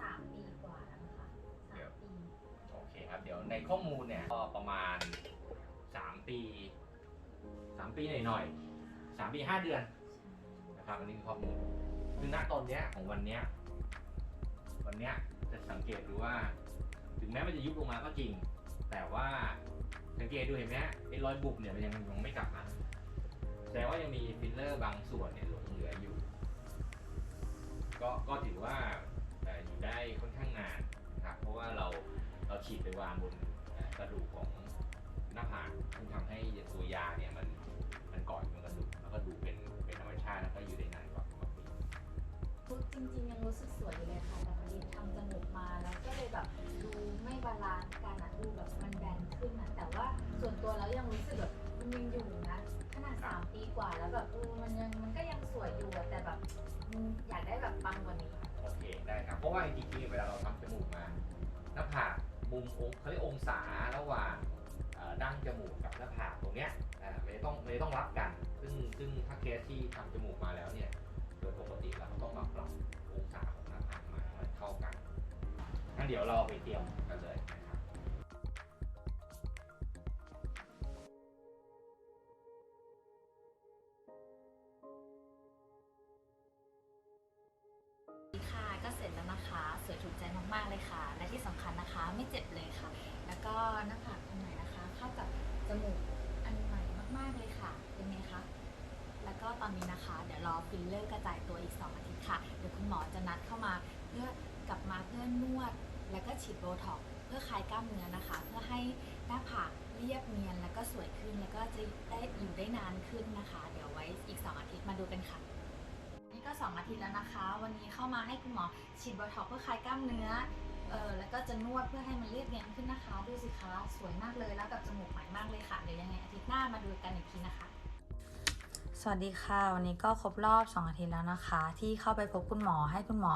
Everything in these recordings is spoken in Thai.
สามปีกว่าแล้วค่ะสามปี โอเคครับ เดี๋ยวในข้อมูลเนี่ยก็ประมาณสามปีสามปีหน่อยๆสามปีห้าเดือนนะครับอันนี้คือข้อมูลคือณตอนเนี้ยของวันเนี้ยวันเนี้ยจะสังเกตดูว่า ถึงแม้มันจะยุบลงมาก็จริง แต่ว่าสังเกตดูเห็นไหมไอ้รอยบุบเนี่ยมันยังยังไม่กลับมาแต่ว่ายังมีฟิลเลอร์บางส่วนเนี่ยหลงเหลืออยู่ ก็ก็ถือว่า ได้ค่อนข้างนานนะครับเพราะว่าเราเราฉีดไปวางบนเอ่อกระดูกของหน้าผากซึ่งทำให้ตัวยาเนี่ยมันมันเกาะอยู่บนกระดูกแล้วก็ดูเป็นเป็นธรรมชาติแล้วก็อยู่ได้นานกว่าปกติพูดจริงๆยังรู้สึกสวยอยู่เลยค่ะแต่พอดีทำจมูกมาแล้วก็เลยแบบดูไม่บาลานซ์กันอะดูแบบมันแบนขึ้นอะแต่ว่าส่วนตัวแล้วยังรู้สึกแบบมันยังอยู่นะขนาดสามปีกว่าแล้วแบบเออมันยังมันก็ยังสวยอยู่อะแต่แบบอืมอยากได้แบบปังกว่านี้ะว่าจริงๆเวลาเราทำจมูกมาหน้าผากมุมองเขาเรียกองศาระหว่างดั้งจมูกกับหน้าผากตรงเนี้ยไม่ต้องไม่ต้องรับกัน ซึ่งซึ่งถ้าเคสที่ทำจมูกมาแล้วเนี่ยโดยปกติเราก็ต้องมาปรับองศาของหน้าผากมาให้เข้ากันงั้นเดี๋ยวเราไปเตรียมกันเลย เสร็จแล้วนะคะ สวยถูกใจมากๆเลยค่ะ และที่สำคัญนะคะ ไม่เจ็บเลยค่ะ แล้วก็หน้าผากอันใหม่นะคะ เข้ากับจมูกอันใหม่มากๆเลยค่ะ เป็นไงคะ แล้วก็ตอนนี้นะคะ เดี๋ยวรอฟิลเลอร์กระจายตัวอีก 2 อาทิตย์ค่ะ เดี๋ยวคุณหมอจะนัดเข้ามาเพื่อกลับมาเพื่อนวด แล้วก็ฉีดโบท็อกเพื่อคลายกล้ามเนื้อนะคะ เพื่อให้หน้าผากเรียบเนียนแล้วก็สวยขึ้นแล้วก็จะได้อยู่ได้นานขึ้นนะคะ เดี๋ยวไว้อีก 2 อาทิตย์มาดูกันค่ะ ก็ 2 อาทิตย์แล้วนะคะ วันนี้เข้ามาให้คุณหมอฉีดโบท็อกเพื่อคลายกล้ามเนื้อเออแล้วก็จะนวดเพื่อให้มันเรียบเนียนขึ้นนะคะ ดูสิคะสวยมากเลยแล้วกับจมูกใหม่มากเลยค่ะ เดี๋ยวยังไงอาทิตย์หน้ามาดูกันอีกทีนะคะ สวัสดีค่ะ วันนี้ก็ครบรอบ 2 อาทิตย์แล้วนะคะ ที่เข้าไปพบคุณหมอให้คุณหมอ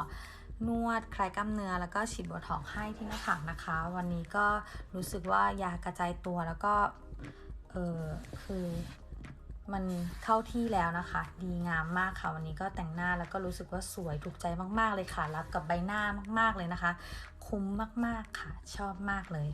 นวดคลายกล้ามเนื้อแล้วก็ฉีดบท็อกให้ที่หน้าผากนะคะ วันนี้ก็รู้สึกว่ายากระจายตัวแล้วก็เออคือ มันเข้าที่แล้วนะคะ ดีงามมากค่ะวันนี้ก็แต่งหน้าแล้วก็รู้สึกว่าสวยถูกใจมากๆเลยค่ะ รับกับใบหน้ามากๆเลยนะคะ คุ้มมากๆค่ะ ชอบมากเลย